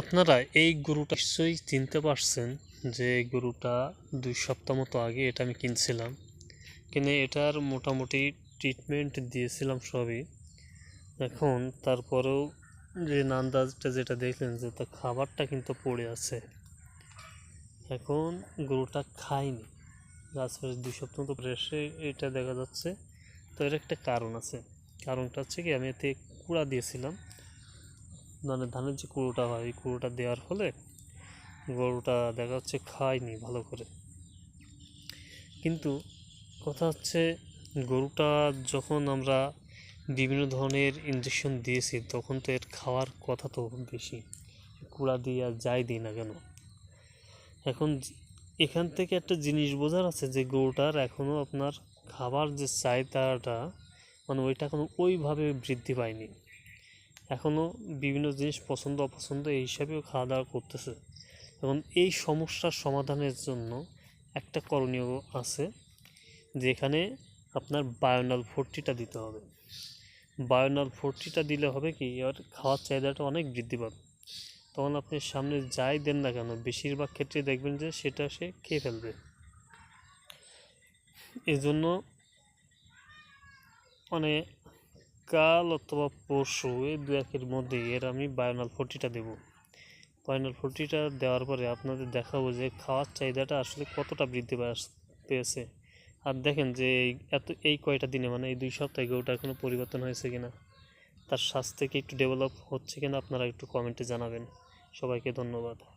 আপনারা এই গরুটা নিশ্চয়ই চিনতে পারছেন যে গরুটা দুই সপ্তাহ মতো আগে এটা আমি কিনছিলাম। কিনে এটার মোটামুটি ট্রিটমেন্ট দিয়েছিলাম সবই। এখন তারপরেও যে নান্দাজটা যেটা দেখলেন যে তার খাবারটা কিন্তু পড়ে আছে। এখন গরুটা খায়নি আশপাশে দুই সপ্তাহ মতো পরে এসে এটা দেখা যাচ্ছে। তো এর একটা কারণ আছে। কারণটা হচ্ছে কি, আমি এতে কুড়া দিয়েছিলাম। মানে ধানের যে কুড়োটা হয়, এই কুড়োটা দেওয়ার ফলে গরুটা দেখা যাচ্ছে খায়নি ভালো করে। কিন্তু কথা হচ্ছে গরুটা যখন আমরা বিভিন্ন ধরনের ইঞ্জেকশন দিয়েছি, তখন তো এর খাওয়ার কথা তো বেশি। কুড়া দিয়ে আর যাই দিই না কেন? এখন এখান থেকে একটা জিনিস বোঝার আছে যে গরুটার এখনও আপনার খাবার যে চাহিদাটা মানে ওইটা এখনও ওইভাবে বৃদ্ধি পায়নি। এখনও বিভিন্ন জিনিস পছন্দ, অপছন্দ এই হিসাবেও খাওয়া দাওয়া করতেছে। এবং এই সমস্যার সমাধানের জন্য একটা করণীয় আছে, যেখানে আপনার বায়োনাল ফোরটিটা দিতে হবে। বায়োনাল ফোরটিটা দিলে হবে কি, এবার খাওয়ার চাহিদাটা অনেক বৃদ্ধি পাবে। তখন আপনি সামনে যাই দেন না কেন, বেশিরভাগ ক্ষেত্রে দেখবেন যে সেটা সে খেয়ে ফেলবে। এজন্য মানে কাল অথবা পরশু এই দু একের মধ্যে এর আমি বায়োনাল ফোরটিটা দেবো। বায়োনাল ফোরটিটা দেওয়ার পরে আপনাদের দেখাবো যে খাওয়ার চাহিদাটা আসলে কতটা বৃদ্ধি পেয়েছে। আর দেখেন যে এই এত, এই কয়টা দিনে মানে এই দুই সপ্তাহে গরুটা কোনো পরিবর্তন হয়েছে কিনা? তার স্বাস্থ্য কি একটু ডেভেলপ হচ্ছে কিনা আপনারা একটু কমেন্টে জানাবেন। সবাইকে ধন্যবাদ।